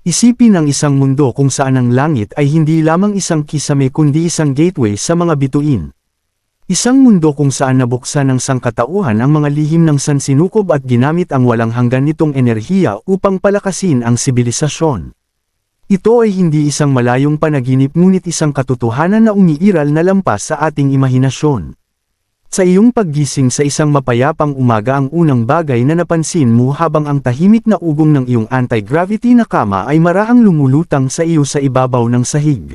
Isipin ang isang mundo kung saan ang langit ay hindi lamang isang kisame kundi isang gateway sa mga bituin. Isang mundo kung saan nabuksan ng sangkatauhan ang mga lihim ng sansinukob at ginamit ang walang hanggan nitong enerhiya upang palakasin ang sibilisasyon. Ito ay hindi isang malayong panaginip ngunit isang katotohanan na umiiral na lampas sa ating imahinasyon. Sa iyong paggising sa isang mapayapang umaga ang unang bagay na napansin mo habang ang tahimik na ugong ng iyong anti-gravity na kama ay marahang lumulutang sa iyo sa ibabaw ng sahig.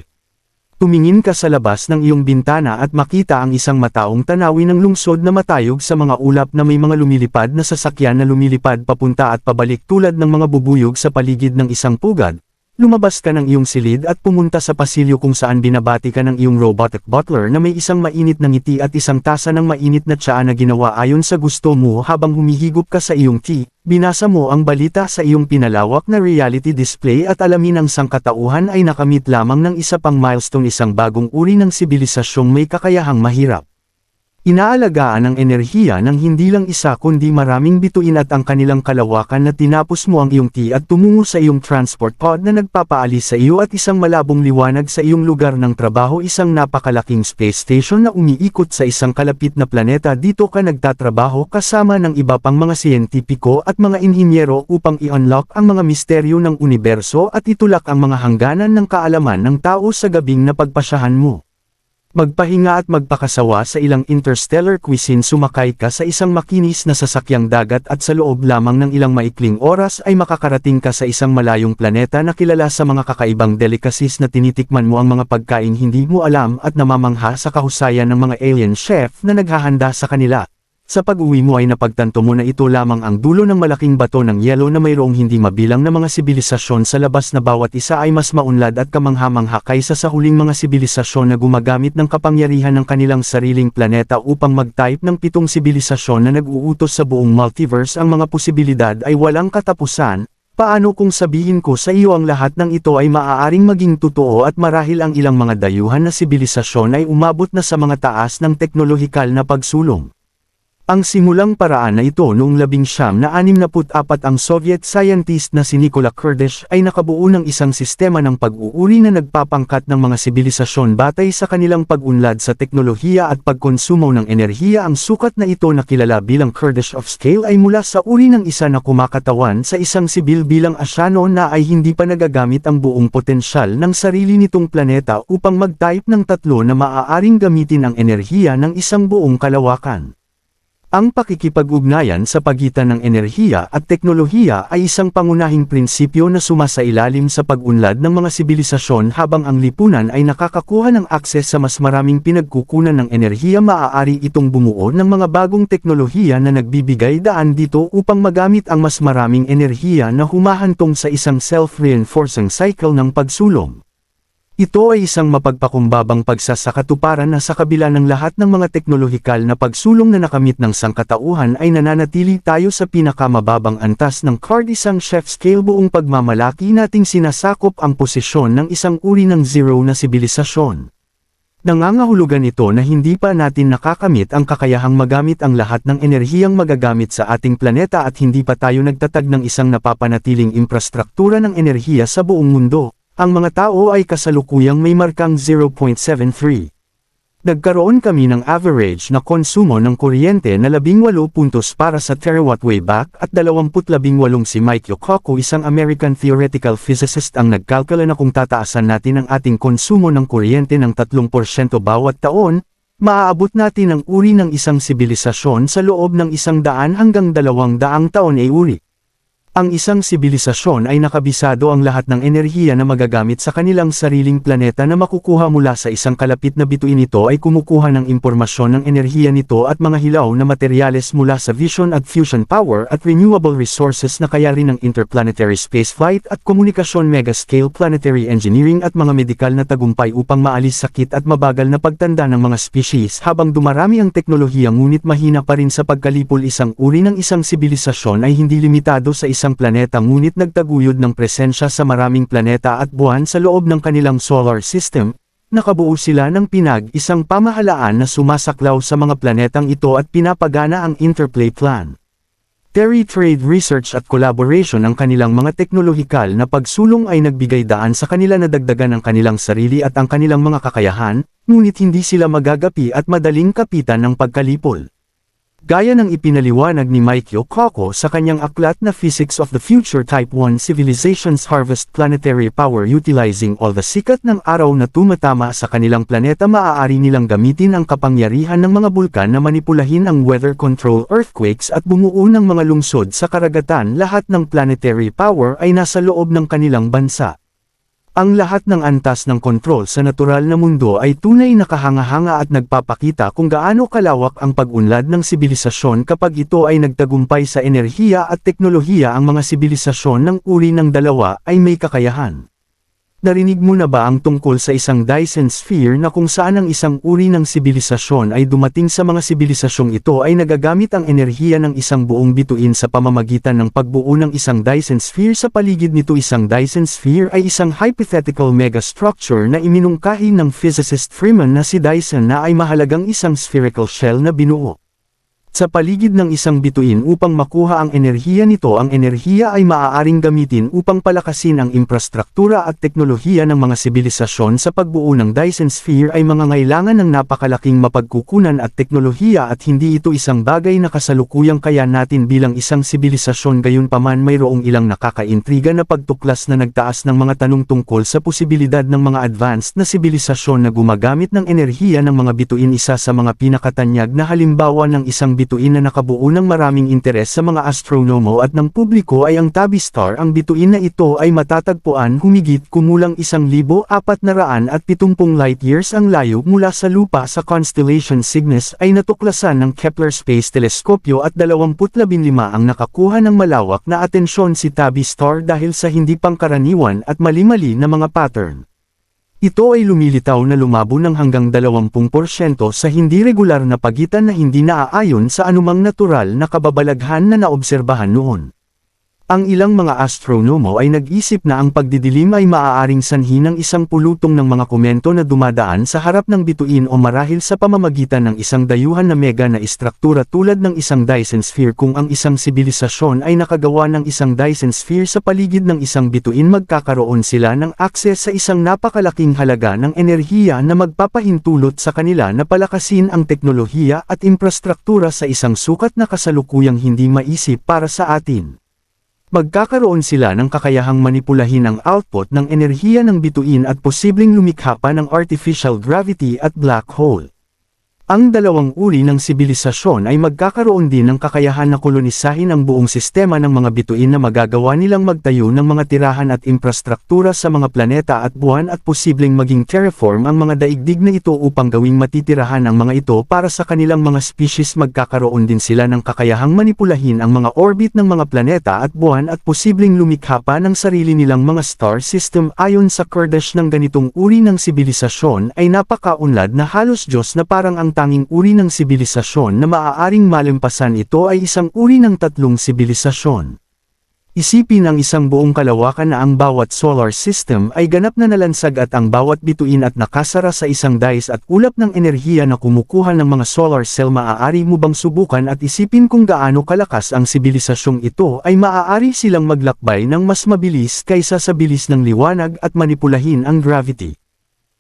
Tumingin ka sa labas ng iyong bintana at makita ang isang mataong tanawin ng lungsod na matayog sa mga ulap na may mga lumilipad na sasakyan na lumilipad papunta at pabalik tulad ng mga bubuyog sa paligid ng isang pugad, Lumabas ka ng iyong silid at pumunta sa pasilyo kung saan binabati ka ng iyong robotic butler na may isang mainit na ngiti at isang tasa ng mainit na tsaa na ginawa ayon sa gusto mo habang humihigop ka sa iyong tea. Binasa mo ang balita sa iyong pinalawak na reality display at alamin ang sangkatauhan ay nakamit lamang ng isa pang milestone isang bagong uri ng sibilisasyong may kakayahang mahirap. Inaalagaan ang enerhiya ng hindi lang isa kundi maraming bituin at ang kanilang kalawakan na tinapos mo ang iyong tea at tumungo sa iyong transport pod na nagpapaalis sa iyo at isang malabong liwanag sa iyong lugar ng trabaho isang napakalaking space station na umiikot sa isang kalapit na planeta dito ka nagtatrabaho kasama ng iba pang mga siyentipiko at mga inhinyero upang i-unlock ang mga misteryo ng universo at itulak ang mga hangganan ng kaalaman ng tao sa gabing napagpasyahan mo. Magpahinga at magpakasawa sa ilang interstellar cuisine sumakay ka sa isang makinis na sasakyang dagat at sa loob lamang ng ilang maikling oras ay makakarating ka sa isang malayong planeta na kilala sa mga kakaibang delicacies na tinitikman mo ang mga pagkain hindi mo alam at namamangha sa kahusayan ng mga alien chef na naghahanda sa kanila. Sa pag-uwi mo ay napagtanto mo na ito lamang ang dulo ng malaking bato ng yelo na mayroong hindi mabilang na mga sibilisasyon sa labas na bawat isa ay mas maunlad at kamangha-mangha kaysa sa huling mga sibilisasyon na gumagamit ng kapangyarihan ng kanilang sariling planeta upang mag-type ng pitong sibilisasyon na nag-uutos sa buong multiverse ang mga posibilidad ay walang katapusan, paano kung sabihin ko sa iyo ang lahat ng ito ay maaaring maging totoo at marahil ang ilang mga dayuhan na sibilisasyon ay umabot na sa mga taas ng teknolohikal na pagsulong. Ang simulang paraan na ito noong labing siyam na 64 ang Soviet scientist na si Nikola Kurdish ay nakabuo ng isang sistema ng pag-uuri na nagpapangkat ng mga sibilisasyon batay sa kanilang pag-unlad sa teknolohiya at pagkonsumo ng enerhiya ang sukat na ito na kilala bilang Kurdish of Scale ay mula sa uri ng isa na kumakatawan sa isang sibil bilang asyano na ay hindi pa nagagamit ang buong potensyal ng sarili nitong planeta upang mag-type ng tatlo na maaaring gamitin ang enerhiya ng isang buong kalawakan. Ang pakikipag-ugnayan sa pagitan ng enerhiya at teknolohiya ay isang pangunahing prinsipyo na sumasailalim sa pag-unlad ng mga sibilisasyon habang ang lipunan ay nakakakuha ng akses sa mas maraming pinagkukunan ng enerhiya maaari itong bumuo ng mga bagong teknolohiya na nagbibigay daan dito upang magamit ang mas maraming enerhiya na humahantong sa isang self-reinforcing cycle ng pagsulong. Ito ay isang mapagpakumbabang pagsasakatuparan na sa kabila ng lahat ng mga teknolohikal na pagsulong na nakamit ng sangkatauhan ay nananatili tayo sa pinakamababang antas ng card isang chef scale buong pagmamalaki nating sinasakop ang posisyon ng isang uri ng zero na sibilisasyon. Nangangahulugan ito na hindi pa natin nakakamit ang kakayahang magamit ang lahat ng enerhiyang magagamit sa ating planeta at hindi pa tayo nagtatag ng isang napapanatiling infrastruktura ng enerhiya sa buong mundo. Ang mga tao ay kasalukuyang may markang 0.73. Nagkaroon kami ng average na konsumo ng kuryente na 18 puntos para sa terawatt way back at 2018 si Mike Yokoku isang American theoretical physicist ang nagkalkula na kung tataasan natin ang ating konsumo ng kuryente ng 3% bawat taon, maaabot natin ang uri ng isang sibilisasyon sa loob ng isang daan hanggang dalawang daang taon ay uri. Ang isang sibilisasyon ay nakabisado ang lahat ng enerhiya na magagamit sa kanilang sariling planeta na makukuha mula sa isang kalapit na bituin ito ay kumukuha ng impormasyon ng enerhiya nito at mga hilaw na materyales mula sa vision at fusion power at renewable resources na kaya rin ng interplanetary spaceflight at komunikasyon megascale planetary engineering at mga medikal na tagumpay upang maalis sakit at mabagal na pagtanda ng mga species. Habang dumarami ang teknolohiya ngunit mahina pa rin sa pagkalipol isang uri ng isang sibilisasyon ay hindi limitado sa isang isang planeta ngunit nagtaguyod ng presensya sa maraming planeta at buwan sa loob ng kanilang solar system, nakabuo sila ng pinag isang pamahalaan na sumasaklaw sa mga planetang ito at pinapagana ang interplay plan. Terry Trade Research at Collaboration ang kanilang mga teknolohikal na pagsulong ay nagbigay daan sa kanila na dagdagan ang kanilang sarili at ang kanilang mga kakayahan, ngunit hindi sila magagapi at madaling kapitan ng pagkalipol. Gaya ng ipinaliwanag ni Mikio Coco sa kanyang aklat na Physics of the Future Type 1 Civilizations Harvest Planetary Power Utilizing all the sikat ng araw na tumatama sa kanilang planeta maaari nilang gamitin ang kapangyarihan ng mga bulkan na manipulahin ang weather control earthquakes at bumuo ng mga lungsod sa karagatan lahat ng planetary power ay nasa loob ng kanilang bansa. Ang lahat ng antas ng kontrol sa natural na mundo ay tunay na kahanga-hanga at nagpapakita kung gaano kalawak ang pag-unlad ng sibilisasyon kapag ito ay nagtagumpay sa enerhiya at teknolohiya ang mga sibilisasyon ng uri ng dalawa ay may kakayahan. Narinig mo na ba ang tungkol sa isang Dyson sphere na kung saan ang isang uri ng sibilisasyon ay dumating sa mga sibilisasyong ito ay nagagamit ang enerhiya ng isang buong bituin sa pamamagitan ng pagbuo ng isang Dyson sphere sa paligid nito isang Dyson sphere ay isang hypothetical megastructure na iminungkahi ng physicist Freeman na si Dyson na ay mahalagang isang spherical shell na binuo. Sa paligid ng isang bituin upang makuha ang enerhiya nito ang enerhiya ay maaaring gamitin upang palakasin ang infrastruktura at teknolohiya ng mga sibilisasyon sa pagbuo ng Dyson Sphere ay mangangailangan ng napakalaking mapagkukunan at teknolohiya at hindi ito isang bagay na kasalukuyang kaya natin bilang isang sibilisasyon. Gayunpaman mayroong ilang nakakaintriga na pagtuklas na nagtaas ng mga tanong tungkol sa posibilidad ng mga advanced na sibilisasyon na gumagamit ng enerhiya ng mga bituin. Isa sa mga pinakatanyag na halimbawa ng isang bituin bituin na nakabuo ng maraming interes sa mga astronomo at ng publiko ay ang Tabi Star. Ang bituin na ito ay matatagpuan humigit kumulang 1,470 light years ang layo mula sa lupa sa constellation Cygnus ay natuklasan ng Kepler Space Teleskopyo at 25 ang nakakuha ng malawak na atensyon si Tabi Star dahil sa hindi pangkaraniwan at mali-mali na mga pattern. Ito ay lumilitaw na lumabo ng hanggang 20% sa hindi regular na pagitan na hindi naaayon sa anumang natural na kababalaghan na naobserbahan noon. Ang ilang mga astronomo ay nag-isip na ang pagdidilim ay maaaring sanhi ng isang pulutong ng mga komento na dumadaan sa harap ng bituin o marahil sa pamamagitan ng isang dayuhan na mega na istruktura tulad ng isang Dyson sphere kung ang isang sibilisasyon ay nakagawa ng isang Dyson sphere sa paligid ng isang bituin magkakaroon sila ng akses sa isang napakalaking halaga ng enerhiya na magpapahintulot sa kanila na palakasin ang teknolohiya at infrastruktura sa isang sukat na kasalukuyang hindi maisip para sa atin. Magkakaroon sila ng kakayahang manipulahin ang output ng enerhiya ng bituin at posibleng lumikha pa ng artificial gravity at black hole. Ang dalawang uri ng sibilisasyon ay magkakaroon din ng kakayahan na kolonisahin ang buong sistema ng mga bituin na magagawa nilang magtayo ng mga tirahan at infrastruktura sa mga planeta at buwan at posibleng maging terraform ang mga daigdig na ito upang gawing matitirahan ang mga ito para sa kanilang mga species. Magkakaroon din sila ng kakayahang manipulahin ang mga orbit ng mga planeta at buwan at posibleng lumikha pa ng sarili nilang mga star system. Ayon sa Kurdish ng ganitong uri ng sibilisasyon ay napakaunlad na halos Diyos na parang ang tanging uri ng sibilisasyon na maaaring malimpasan ito ay isang uri ng tatlong sibilisasyon. Isipin ang isang buong kalawakan na ang bawat solar system ay ganap na nalansag at ang bawat bituin at nakasara sa isang dice at ulap ng enerhiya na kumukuha ng mga solar cell maaari mo bang subukan at isipin kung gaano kalakas ang sibilisasyong ito ay maaari silang maglakbay ng mas mabilis kaysa sa bilis ng liwanag at manipulahin ang gravity.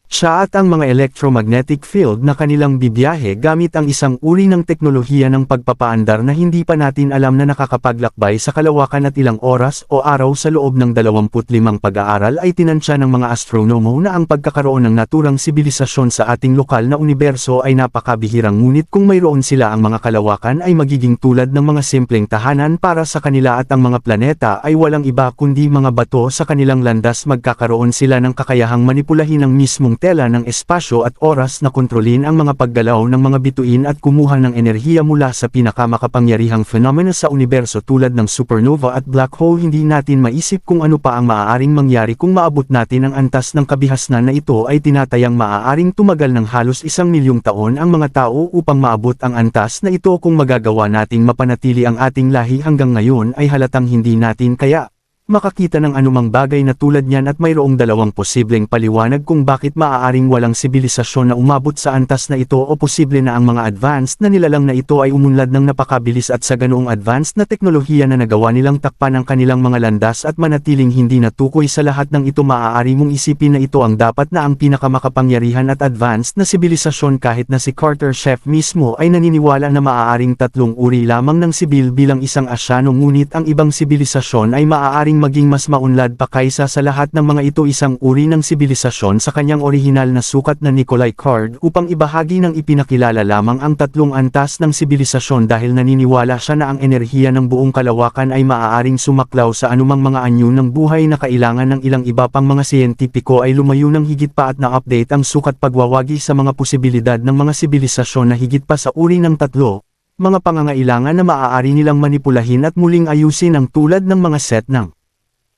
Siya at ang mga electromagnetic field na kanilang bibiyahe gamit ang isang uri ng teknolohiya ng pagpapaandar na hindi pa natin alam na nakakapaglakbay sa kalawakan at ilang oras o araw sa loob ng 25 pag-aaral ay tinansya ng mga astronomo na ang pagkakaroon ng naturang sibilisasyon sa ating lokal na universo ay napakabihirang ngunit kung mayroon sila ang mga kalawakan ay magiging tulad ng mga simpleng tahanan para sa kanila at ang mga planeta ay walang iba kundi mga bato sa kanilang landas magkakaroon sila ng kakayahang manipulahin ang mismong ng tela ng espasyo at oras na kontrolin ang mga paggalaw ng mga bituin at kumuha ng enerhiya mula sa pinakamakapangyarihang fenomena sa universo tulad ng supernova at black hole hindi natin maisip kung ano pa ang maaaring mangyari kung maabot natin ang antas ng kabihasnan na ito ay tinatayang maaaring tumagal ng halos isang milyong taon ang mga tao upang maabot ang antas na ito kung magagawa nating mapanatili ang ating lahi hanggang ngayon ay halatang hindi natin kaya. Makakita ng anumang bagay na tulad niyan at mayroong dalawang posibleng paliwanag kung bakit maaaring walang sibilisasyon na umabot sa antas na ito o posible na ang mga advanced na nilalang na ito ay umunlad ng napakabilis at sa ganoong advanced na teknolohiya na nagawa nilang takpan ang kanilang mga landas at manatiling hindi natukoy sa lahat ng ito maaari mong isipin na ito ang dapat na ang pinakamakapangyarihan at advanced na sibilisasyon kahit na si Carter Chef mismo ay naniniwala na maaaring tatlong uri lamang ng sibil bilang isang asyano ngunit ang ibang sibilisasyon ay maaaring maging mas maunlad pa kaysa sa lahat ng mga ito isang uri ng sibilisasyon sa kanyang orihinal na sukat na Nikolai Card upang ibahagi ng ipinakilala lamang ang tatlong antas ng sibilisasyon dahil naniniwala siya na ang enerhiya ng buong kalawakan ay maaaring sumaklaw sa anumang mga anyo ng buhay na kailangan ng ilang iba pang mga siyentipiko ay lumayo ng higit pa at na-update ang sukat pagwawagi sa mga posibilidad ng mga sibilisasyon na higit pa sa uri ng tatlo, mga pangangailangan na maaari nilang manipulahin at muling ayusin ang tulad ng mga set ng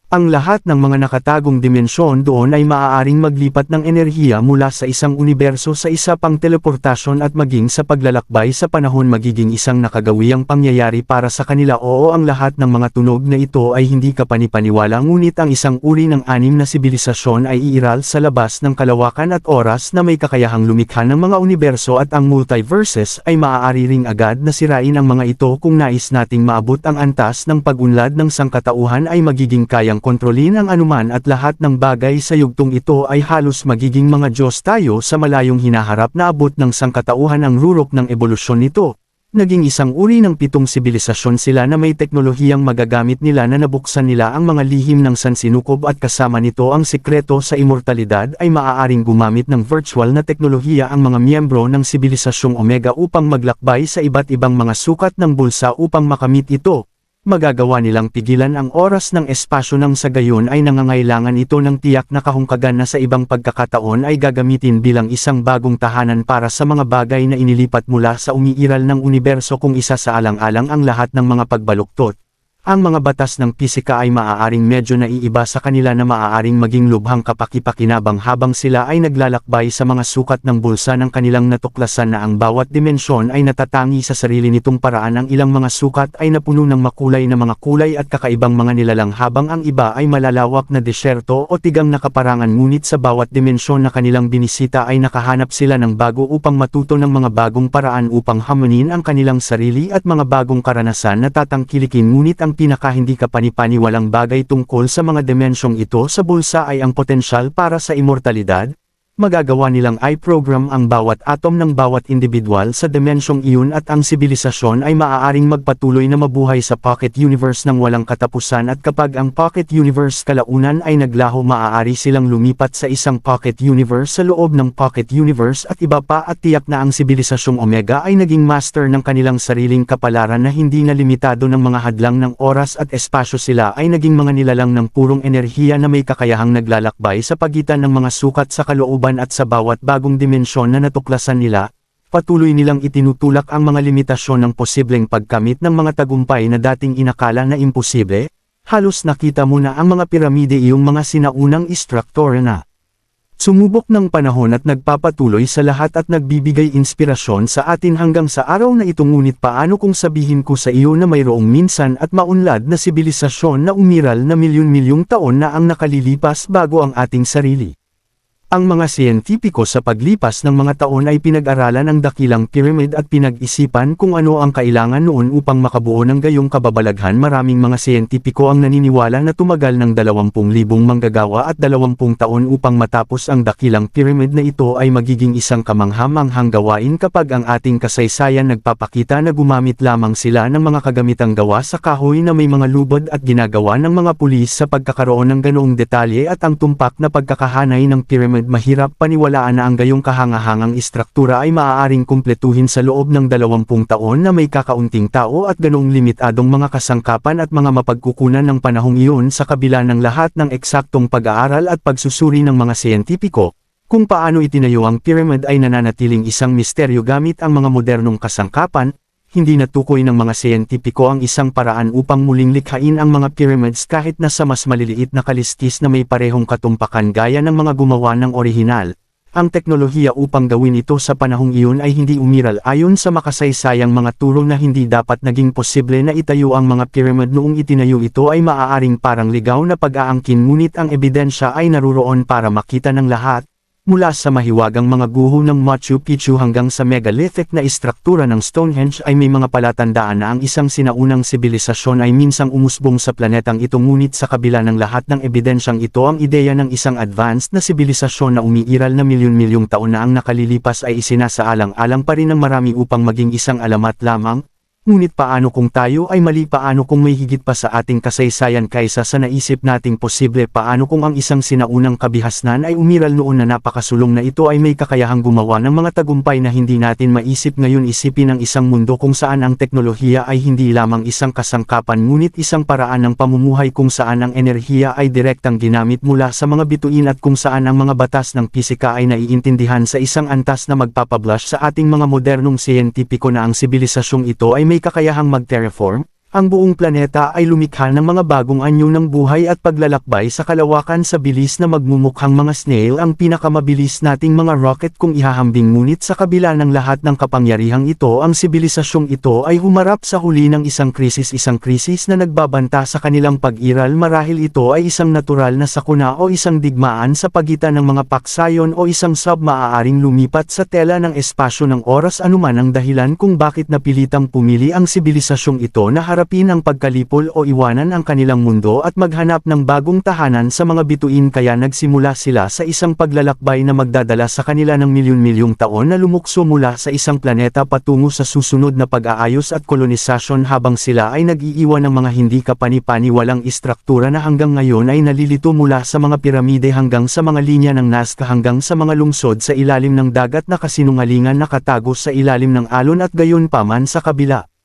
ang lahat ng mga nakatagong dimensyon doon ay maaaring maglipat ng enerhiya mula sa isang universo sa isa pang teleportasyon at maging sa paglalakbay sa panahon magiging isang nakagawiang pangyayari para sa kanila. Oo ang lahat ng mga tunog na ito ay hindi kapanipaniwala ngunit ang isang uri ng anim na sibilisasyon ay iiral sa labas ng kalawakan at oras na may kakayahang lumikha ng mga universo at ang multiverses ay maaari ring agad na sirain ang mga ito. Kung nais nating maabot ang antas ng pagunlad ng sangkatauhan ay magiging kayang kayang kontrolin ang anuman at lahat ng bagay sa yugtong ito ay halos magiging mga Diyos tayo sa malayong hinaharap na abot ng sangkatauhan ang rurok ng ebolusyon nito. Naging isang uri ng pitong sibilisasyon sila na may teknolohiyang magagamit nila na nabuksan nila ang mga lihim ng sansinukob at kasama nito ang sikreto sa immortalidad ay maaaring gumamit ng virtual na teknolohiya ang mga miyembro ng sibilisasyong Omega upang maglakbay sa iba't ibang mga sukat ng bulsa upang makamit ito magagawa nilang pigilan ang oras ng espasyo ng sa gayon ay nangangailangan ito ng tiyak na kahungkagan na sa ibang pagkakataon ay gagamitin bilang isang bagong tahanan para sa mga bagay na inilipat mula sa umiiral ng universo kung isa sa alang-alang ang lahat ng mga pagbaluktot. Ang mga batas ng pisika ay maaaring medyo naiiba sa kanila na maaaring maging lubhang kapakipakinabang habang sila ay naglalakbay sa mga sukat ng bulsa ng kanilang natuklasan na ang bawat dimensyon ay natatangi sa sarili nitong paraan. Ang ilang mga sukat ay napuno ng makulay na mga kulay at kakaibang mga nilalang habang ang iba ay malalawak na desyerto o tigang nakaparangan. Ngunit sa bawat dimensyon na kanilang binisita ay nakahanap sila ng bago upang matuto ng mga bagong paraan upang hamunin ang kanilang sarili at mga bagong karanasan na tatangkilikin. Ngunit ang pinaka hindi kapanipaniwalang bagay tungkol sa mga dimensyong ito sa bulsa ay ang potensyal para sa immortalidad, magagawa nilang i-program ang bawat atom ng bawat individual sa dimensyong iyon at ang sibilisasyon ay maaaring magpatuloy na mabuhay sa pocket universe ng walang katapusan at kapag ang pocket universe kalaunan ay naglaho maaari silang lumipat sa isang pocket universe sa loob ng pocket universe at iba pa at tiyak na ang sibilisasyong Omega ay naging master ng kanilang sariling kapalaran na hindi na limitado ng mga hadlang ng oras at espasyo sila ay naging mga nilalang ng purong enerhiya na may kakayahang naglalakbay sa pagitan ng mga sukat sa kalooban kalooban at sa bawat bagong dimensyon na natuklasan nila, patuloy nilang itinutulak ang mga limitasyon ng posibleng pagkamit ng mga tagumpay na dating inakala na imposible, halos nakita mo na ang mga piramide iyong mga sinaunang istruktura na. Sumubok ng panahon at nagpapatuloy sa lahat at nagbibigay inspirasyon sa atin hanggang sa araw na ito ngunit paano kung sabihin ko sa iyo na mayroong minsan at maunlad na sibilisasyon na umiral na milyon-milyong taon na ang nakalilipas bago ang ating sarili. Ang mga siyentipiko sa paglipas ng mga taon ay pinag-aralan ang dakilang pyramid at pinag-isipan kung ano ang kailangan noon upang makabuo ng gayong kababalaghan. Maraming mga siyentipiko ang naniniwala na tumagal ng 20,000 manggagawa at 20 taon upang matapos ang dakilang pyramid na ito ay magiging isang kamanghamanghang gawain kapag ang ating kasaysayan nagpapakita na gumamit lamang sila ng mga kagamitang gawa sa kahoy na may mga lubod at ginagawa ng mga pulis sa pagkakaroon ng ganoong detalye at ang tumpak na pagkakahanay ng pyramid pyramid mahirap paniwalaan na ang gayong kahangahangang istruktura ay maaaring kumpletuhin sa loob ng 20 taon na may kakaunting tao at ganoong limitadong mga kasangkapan at mga mapagkukunan ng panahong iyon sa kabila ng lahat ng eksaktong pag-aaral at pagsusuri ng mga siyentipiko, kung paano itinayo ang pyramid ay nananatiling isang misteryo gamit ang mga modernong kasangkapan, hindi natukoy ng mga siyentipiko ang isang paraan upang muling likhain ang mga pyramids kahit na sa mas maliliit na kalistis na may parehong katumpakan gaya ng mga gumawa ng orihinal. ang teknolohiya upang gawin ito sa panahong iyon ay hindi umiral ayon sa makasaysayang mga turo na hindi dapat naging posible na itayo ang mga pyramid noong itinayo ito ay maaaring parang ligaw na pag-aangkin ngunit ang ebidensya ay naruroon para makita ng lahat, Mula sa mahiwagang mga guho ng Machu Picchu hanggang sa megalithic na istruktura ng Stonehenge ay may mga palatandaan na ang isang sinaunang sibilisasyon ay minsang umusbong sa planetang ito ngunit sa kabila ng lahat ng ebidensyang ito ang ideya ng isang advanced na sibilisasyon na umiiral na milyon-milyong taon na ang nakalilipas ay isinasaalang-alang pa rin ng marami upang maging isang alamat lamang, Ngunit paano kung tayo ay mali? Paano kung may higit pa sa ating kasaysayan kaysa sa naisip nating posible? Paano kung ang isang sinaunang kabihasnan ay umiral noon na napakasulong na ito ay may kakayahang gumawa ng mga tagumpay na hindi natin maisip? Ngayon isipin ang isang mundo kung saan ang teknolohiya ay hindi lamang isang kasangkapan ngunit isang paraan ng pamumuhay kung saan ang enerhiya ay direktang ginamit mula sa mga bituin at kung saan ang mga batas ng pisika ay naiintindihan sa isang antas na magpapablush sa ating mga modernong siyentipiko na ang sibilisasyong ito ay may may kakayahang mag-terraform, ang buong planeta ay lumikha ng mga bagong anyo ng buhay at paglalakbay sa kalawakan sa bilis na magmumukhang mga snail ang pinakamabilis nating mga rocket kung ihahambing ngunit sa kabila ng lahat ng kapangyarihang ito ang sibilisasyong ito ay humarap sa huli ng isang krisis isang krisis na nagbabanta sa kanilang pag-iral. Marahil ito ay isang natural na sakuna o isang digmaan sa pagitan ng mga paksayon o isang sub maaaring lumipat sa tela ng espasyo ng oras anuman ang dahilan kung bakit napilitang pumili ang sibilisasyong ito na harapin ang pagkalipol o iwanan ang kanilang mundo at maghanap ng bagong tahanan sa mga bituin kaya nagsimula sila sa isang paglalakbay na magdadala sa kanila ng milyon-milyong taon na lumukso mula sa isang planeta patungo sa susunod na pag-aayos at kolonisasyon habang sila ay nag-iiwan ng mga hindi kapani-paniwalang istruktura na hanggang ngayon ay nalilito mula sa mga piramide hanggang sa mga linya ng Nazca hanggang sa mga lungsod sa ilalim ng dagat na kasinungalingan nakatago sa ilalim ng alon at gayon paman sa kabila.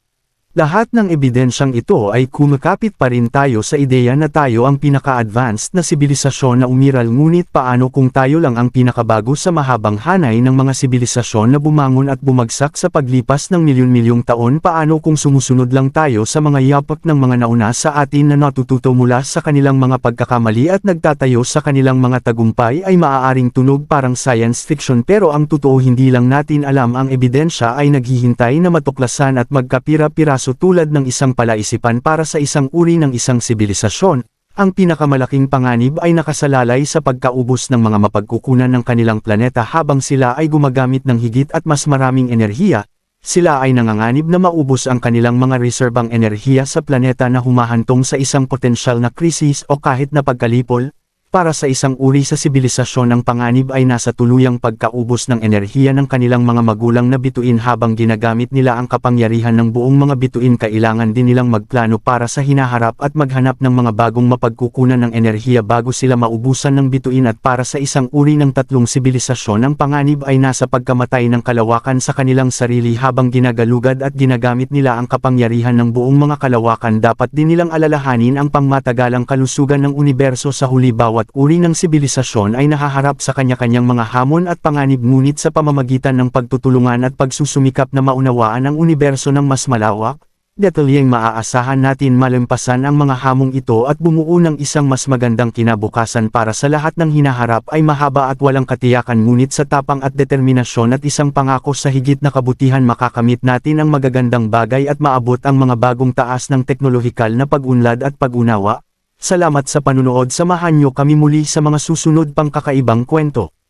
Lahat ng ebidensyang ito ay kumakapit pa rin tayo sa ideya na tayo ang pinaka-advanced na sibilisasyon na umiral ngunit paano kung tayo lang ang pinakabago sa mahabang hanay ng mga sibilisasyon na bumangon at bumagsak sa paglipas ng milyon-milyong taon? Paano kung sumusunod lang tayo sa mga yapak ng mga nauna sa atin na natututo mula sa kanilang mga pagkakamali at nagtatayo sa kanilang mga tagumpay ay maaaring tunog parang science fiction? Pero ang totoo hindi lang natin alam ang ebidensya ay naghihintay na matuklasan at magkapira-pira kaso tulad ng isang palaisipan para sa isang uri ng isang sibilisasyon, ang pinakamalaking panganib ay nakasalalay sa pagkaubos ng mga mapagkukunan ng kanilang planeta habang sila ay gumagamit ng higit at mas maraming enerhiya, sila ay nanganganib na maubos ang kanilang mga reserbang enerhiya sa planeta na humahantong sa isang potensyal na krisis o kahit na pagkalipol, para sa isang uri sa sibilisasyon ang panganib ay nasa tuluyang pagkaubos ng enerhiya ng kanilang mga magulang na bituin habang ginagamit nila ang kapangyarihan ng buong mga bituin kailangan din nilang magplano para sa hinaharap at maghanap ng mga bagong mapagkukunan ng enerhiya bago sila maubusan ng bituin. At para sa isang uri ng tatlong sibilisasyon ang panganib ay nasa pagkamatay ng kalawakan sa kanilang sarili habang ginagalugad at ginagamit nila ang kapangyarihan ng buong mga kalawakan. Dapat din nilang alalahanin ang pangmatagalang kalusugan ng universo sa huli bawat bawat uri ng sibilisasyon ay nahaharap sa kanya-kanyang mga hamon at panganib ngunit sa pamamagitan ng pagtutulungan at pagsusumikap na maunawaan ang universo ng mas malawak, detalyeng maaasahan natin malampasan ang mga hamong ito at bumuo ng isang mas magandang kinabukasan para sa lahat ng hinaharap ay mahaba at walang katiyakan ngunit sa tapang at determinasyon at isang pangako sa higit na kabutihan makakamit natin ang magagandang bagay at maabot ang mga bagong taas ng teknolohikal na pag-unlad at pag-unawa, Salamat sa panunood samahan nyo kami muli sa mga susunod pang kakaibang kwento.